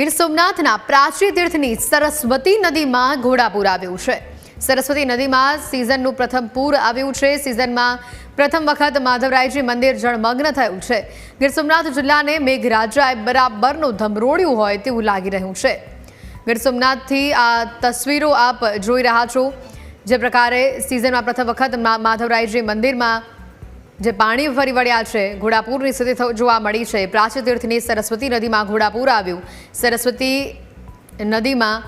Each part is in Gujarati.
ગીર સોમનાથના પ્રાચી તીર્થની સરસ્વતી નદીમાં ઘોડાપૂર આવ્યું છે. સરસ્વતી નદીમાં સિઝનનું પ્રથમ પૂર આવ્યું છે. સિઝનમાં પ્રથમ વખત માધવરાયજી મંદિર જળમગ્ન થયું છે. ગીર સોમનાથ જિલ્લાને મેઘરાજાએ બરાબરનું ધમરોળ્યું હોય તેવું લાગી રહ્યું છે. ગીર સોમનાથથી આ તસવીરો આપ જોઈ રહ્યા છો. જે પ્રકારે સિઝનમાં પ્રથમ વખત માધવરાયજી મંદિરમાં જે પાણી ફરી વળ્યા છે, ઘોડાપુરની સ્થિતિ જોવા મળી છે. પ્રાચી તીર્થની સરસ્વતી નદીમાં ઘોડાપૂર આવ્યું. સરસ્વતી નદીમાં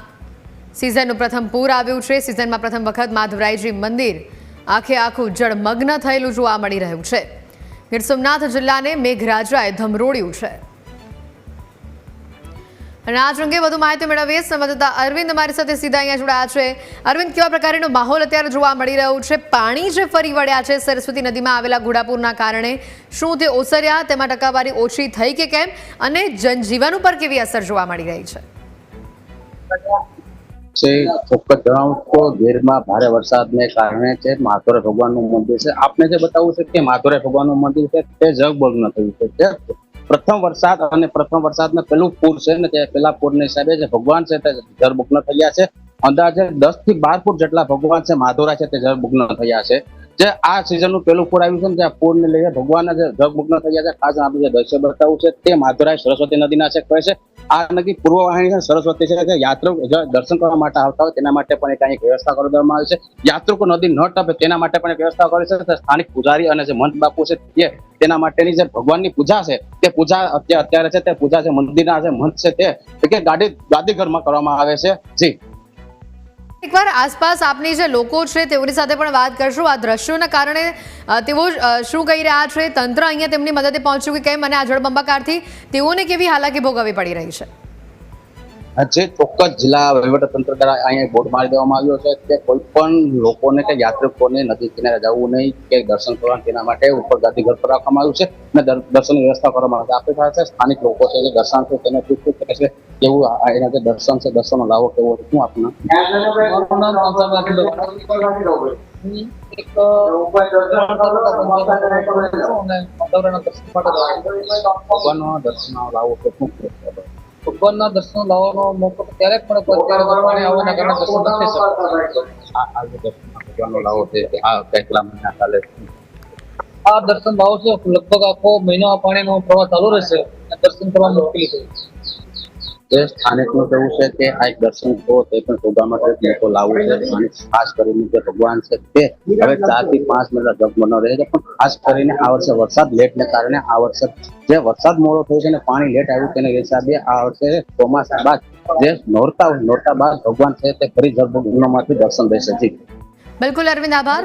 સિઝનનું પ્રથમ પૂર આવ્યું છે. સિઝનમાં પ્રથમ વખત માધવરાયજી મંદિર આખે આખું જળમગ્ન થયેલું જોવા મળી રહ્યું છે. ગીર સોમનાથ જિલ્લાને મેઘરાજાએ ધમરોળ્યું છે. અને આ અંગે વધુ માહિતી મેળવીએ. સંવાદદાતા અરવિંદ અમારી સાથે સીધા અહીંયા જોડાયા છે. અરવિંદ, કેવા પ્રકારનો માહોલ અત્યારે જોવા મળી રહ્યો છે? પાણી જે ફરી વળ્યા છે સરસ્વતી નદીમાં આવેલા ઘોડાપુરના કારણે, શું તે ઓસર્યા? તેમાં ટકાવારી ઓછી થઈ કે કેમ? અને જનજીવન ઉપર કેવી અસર જોવા મળી રહી છે? છે ગીરમાં ભારે વરસાદને કારણે છે માથોરે ભગવાનનું મંદિર છે. આપને જે બતાવવું છે કે માથોરે ભગવાનનું મંદિર છે, તે જગબગ્ન થયું છે પ્રથમ વરસાદ અને પ્રથમ વરસાદને પેલું પૂર છે ને તે પેલા પૂરને હિસાબે જે ભગવાન છે તે જળમગ્ન થયા છે. અંદાજે દસથી બાર ફૂટ જેટલા ભગવાન છે, માધોરા છે તે જળમગ્ન થયા છે. જે આ સિઝનનું પેલું પૂર આવ્યું છે ને, ત્યાં પૂરને લઈને ભગવાનના જે જગમગ્ન થઈ ગયા છે. ખાસ આપણે જે દ્રશ્ય બતાવવું છે, તે માધુરાય સરસ્વતી નદીના છે, કહે છે. આ નદી પૂર્વ વાહિની સરસ્વતી છે કે યાત્રિક દર્શન કરવા માટે આવતા હોય તેના માટે પણ એક વ્યવસ્થા કરી દેવામાં આવી છે. યાત્રિકો નદી ન ટપે તેના માટે પણ વ્યવસ્થા કરી છે. સ્થાનિક પૂજારી અને જે મંત બાપુ છે, તે તેના માટેની જે ભગવાનની પૂજા છે, તે પૂજા અત્યારે છે, તે પૂજા છે મંદિરના જે મંત છે, તે ગાડી ગાદીઘરમાં કરવામાં આવે છે. જી. એકવાર આસપાસ આપની જે લોકો છે તેઓની સાથે પણ વાત કરશું. આ દ્રશ્યોના કારણે તેઓ શું કહી રહ્યા છે? તંત્ર અહીંયા તેમની મદદે પહોંચ્યું કે કેમ અને આ જળબંબાકારથી તેઓને કેવી હાલાકી ભોગવવી પડી રહી છે? જે ચોક્કસ જિલ્લા વહીવટતંત્ર દ્વારા અહીંયા બોર્ડ મારી દેવામાં આવ્યો છે કે કોઈ પણ લોકોને કે યાત્રિકોને નદી કિનારે જવું નહીં કે દર્શન કરવા તેના માટે ઉપર ગાદી ઘર પર રાખવામાં આવ્યું છે અને દર્શનની વ્યવસ્થા કરવામાં આવે છે આપણી પાસે સ્થાનિક લોકો છે જે દર્શન છે તેને પૂછવું કરે છે કેવું એના જે દર્શન છે દર્શનનો લાવો કેવો શું આપને દર્શન. ભગવાનનો દર્શનનો લાવો કે શું છે? ભગવાનના દર્શન લાવવાનો મોકો ત્યારે પણ અત્યારે તો આવવાના કારણે દર્શન નથી શકતા. આ ભગવાનનો લાવો છે આ કેટલા મહિના ચાલે આ દર્શન ભાવ છે લગભગ આખો મહિનો પાણીનો પ્રવાહ ચાલુ રહેશે દર્શન કરવા મુશ્કેલી થઈ જે સ્થાનિકનું કેવું છે કે આ એક દર્શન તો તે પણ શોધવા માટે લોકો લાવવું છે. ખાસ કરીને જે ભગવાન છે તે હવે ચારથી પાંચ મિનિટ જગમનો રહે છે. પણ ખાસ કરીને આ વર્ષે વરસાદ લેટને કારણે આ વર્ષે જે વરસાદ મોડો થયો છે અને પાણી લેટ આવ્યું તેના હિસાબે આ વર્ષે ચોમાસા બાદ જે નોરતા નોરતા બાદ ભગવાન છે તે ફરી જળભગ્નમાંથી દર્શન જી બિલકુલ અરવિંદ, આભાર.